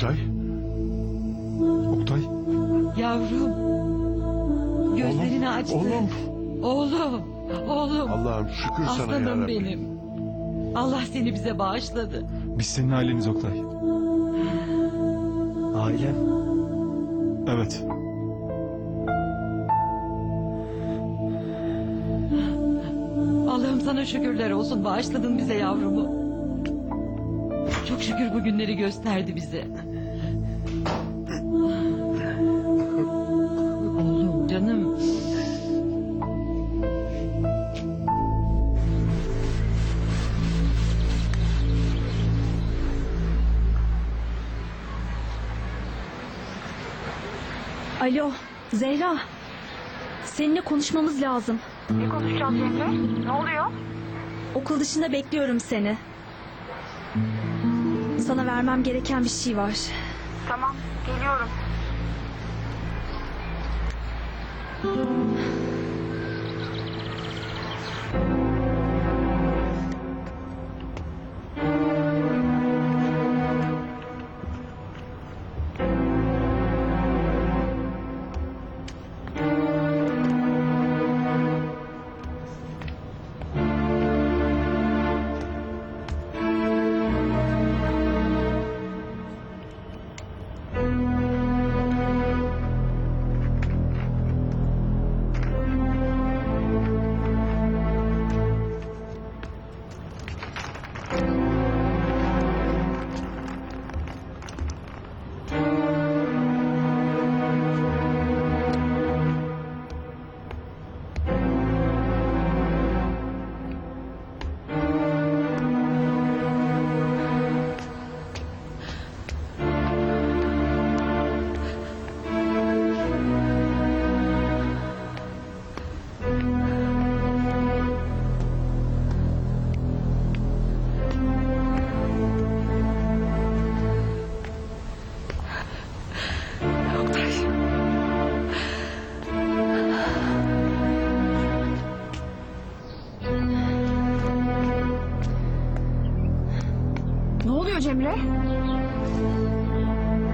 Oktay? Oktay? Yavrum. Gözlerini oğlum, açtı. Oğlum. Oğlum. Oğlum. Allah'ım şükür Aslanım sana Aslanım benim. Allah seni bize bağışladı. Biz senin aileniz Oktay. Ailem? Evet. Allah'ım sana şükürler olsun bağışladın bize yavrumu. Çok şükür bu günleri gösterdi bize. Alo, Zehra. Seninle konuşmamız lazım. Ne konuşacağız Cemre? Ne oluyor? Okul dışında bekliyorum seni. Sana vermem gereken bir şey var. Tamam, geliyorum. Oluyor Cemre?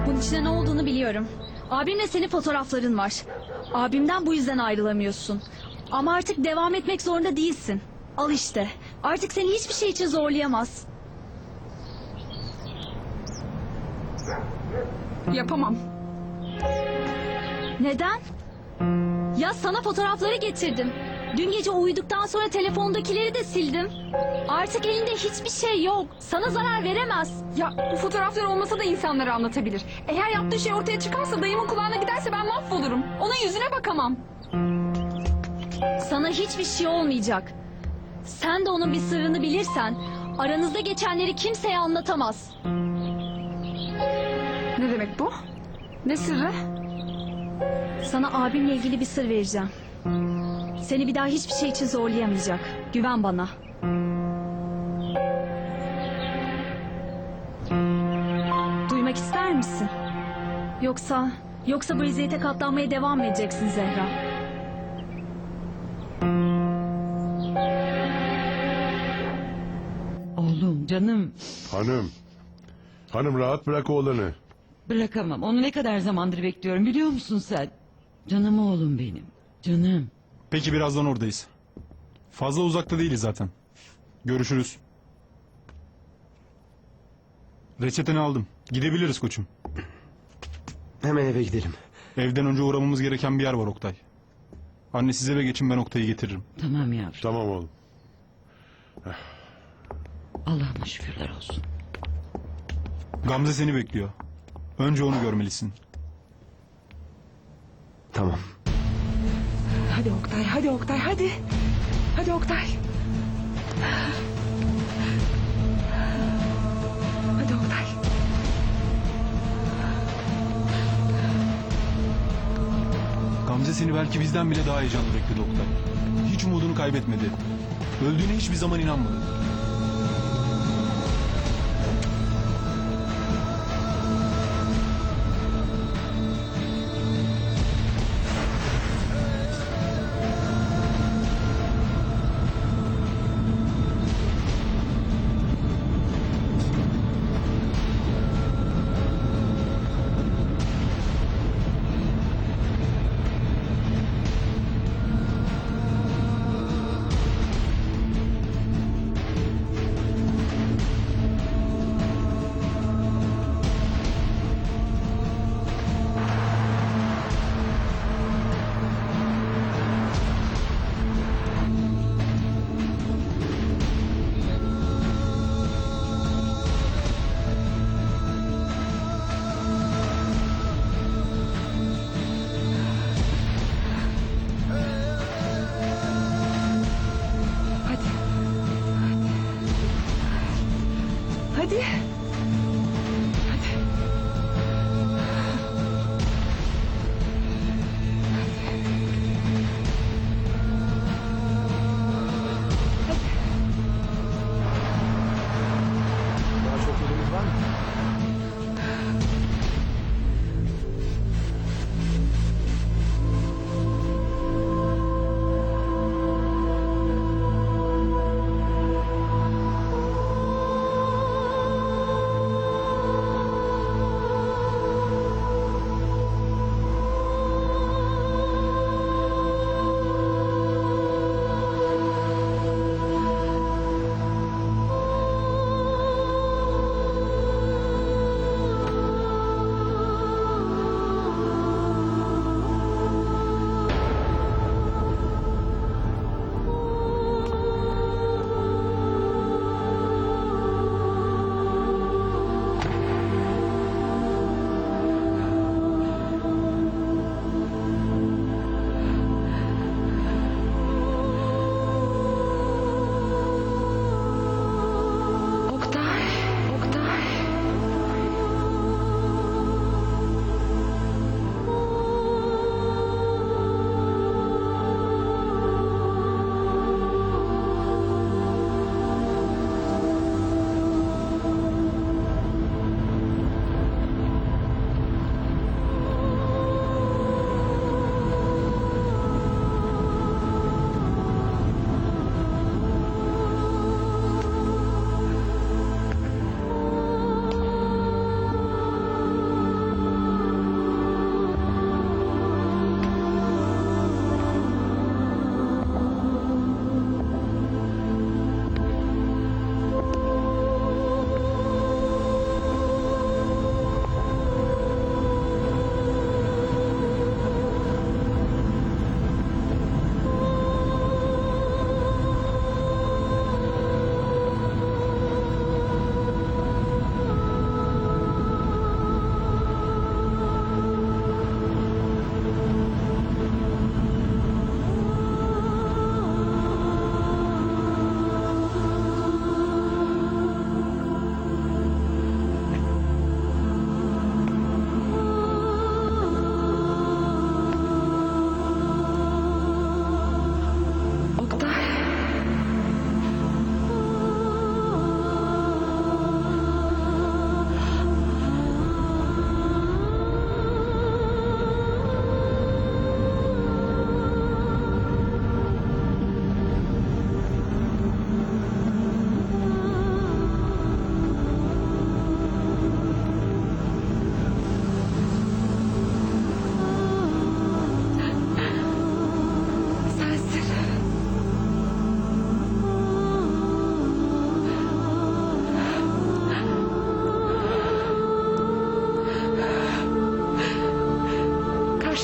Bunun içinde ne olduğunu biliyorum. Abimle senin fotoğrafların var. Abimden bu yüzden ayrılamıyorsun. Ama artık devam etmek zorunda değilsin. Al işte. Artık seni hiçbir şey için zorlayamaz. Yapamam. Neden? Ya sana fotoğrafları getirdim. Dün gece uyuduktan sonra telefondakileri de sildim. Artık elinde hiçbir şey yok. Sana zarar veremez. Ya bu fotoğraflar olmasa da insanlara anlatabilir. Eğer yaptığı şey ortaya çıkarsa dayımın kulağına giderse ben mahvolurum. Onun yüzüne bakamam. Sana hiçbir şey olmayacak. Sen de onun bir sırrını bilirsen aranızda geçenleri kimseye anlatamaz. Ne demek bu? Ne sırrı? Sana abimle ilgili bir sır vereceğim. Seni bir daha hiçbir şey için zorlayamayacak. Güven bana. Duymak ister misin? Yoksa yoksa bu eziyete katlanmaya devam mı edeceksin Zehra? Oğlum canım. Hanım. Hanım rahat bırak oğlanı. Bırakamam. Onu ne kadar zamandır bekliyorum biliyor musun sen? Canım oğlum benim. Canım. Peki birazdan oradayız. Fazla uzakta değiliz zaten. Görüşürüz. Reçeteni aldım. Gidebiliriz koçum. Hemen eve gidelim. Evden önce uğramamız gereken bir yer var Oktay. Anne siz eve geçin ben Oktay'ı getiririm. Tamam yavrum. Tamam oğlum. Allah'ıma şükürler olsun. Gamze seni bekliyor. Önce onu görmelisin. Tamam. Hadi Oktay, hadi Oktay, hadi. Hadi Oktay. Hadi Oktay. Gamze seni belki bizden bile daha heyecanlı bekledi Oktay. Hiç umudunu kaybetmedi. Öldüğüne hiçbir zaman inanmadı. 爹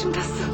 Menschen das